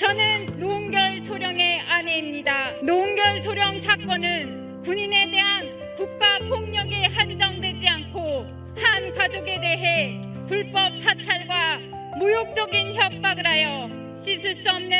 저는 노은결 소령의 아내입니다. 노은결 소령 사건은 군인에 대한 국가 폭력에 한정되지 않고 한 가족에 대해 불법 사찰과 모욕적인 협박을 하여 씻을 수 없는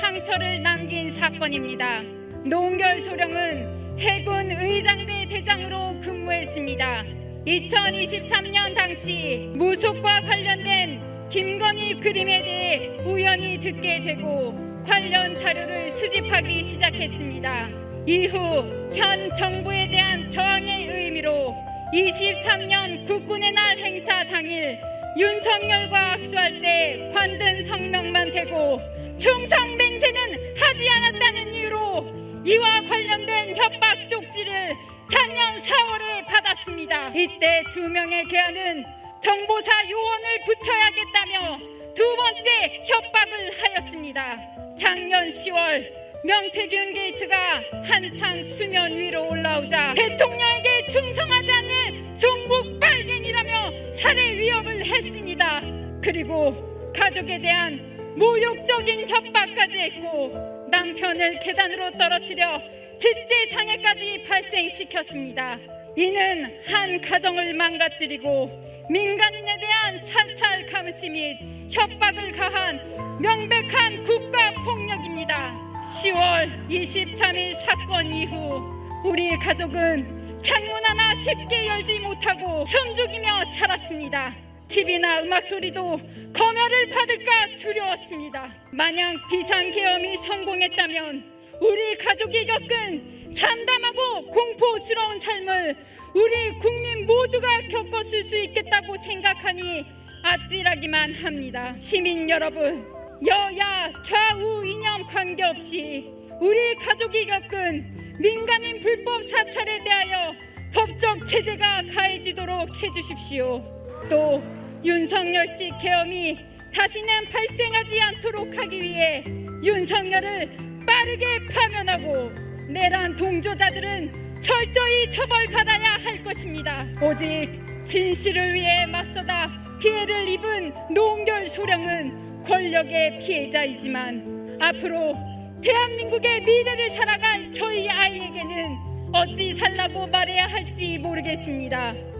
상처를 남긴 사건입니다. 노은결 소령은 해군 의장대 대장으로 근무했습니다. 2023년 당시 무속과 관련된 김건희 그림에 대해 우연히 듣게 되고 관련 자료를 수집하기 시작했습니다. 이후 현 정부에 대한 저항의 의미로 23년 국군의 날 행사 당일 윤석열과 악수할 때 관든 성명만 대고 충성 맹세는 하지 않았다는 이유로 이와 관련된 협박 쪽지를 작년 4월에 받았습니다. 이때 두 명의 개안은 정보사 요원을 붙여야겠다며 두 번째 협박을 하였습니다. 작년 10월 명태균 게이트가 한창 수면 위로 올라오자 대통령에게 충성하지 않는 종북 빨갱이라며 살해 위협을 했습니다. 그리고 가족에 대한 모욕적인 협박까지 했고 남편을 계단으로 떨어뜨려 질제 장애까지 발생시켰습니다. 이는 한 가정을 망가뜨리고 민간인에 대한 사찰 감시 및 협박을 가한 명백한 국가 폭력입니다. 10월 23일 사건 이후 우리 가족은 창문 하나 쉽게 열지 못하고 숨죽이며 살았습니다. TV나 음악 소리도 검열을 받을까 두려웠습니다. 만약 비상계엄이 성공했다면 우리 가족이 겪은 참담하고 공포스러운 삶을 우리 국민 모두가 겪었을 수 있겠다고 생각하니 아찔하기만 합니다. 시민 여러분, 여야 좌우 이념 관계없이 우리 가족이 겪은 민간인 불법 사찰에 대하여 법적 제재가 가해지도록 해주십시오. 또 윤석열 씨 계엄이 다시는 발생하지 않도록 하기 위해 윤석열을 빠르게 파면하고 내란 동조자들은 철저히 처벌받아야 할 것입니다. 오직 진실을 위해 맞서다 피해를 입은 노은결 소령은 권력의 피해자이지만 앞으로 대한민국의 미래를 살아갈 저희 아이에게는 어찌 살라고 말해야 할지 모르겠습니다.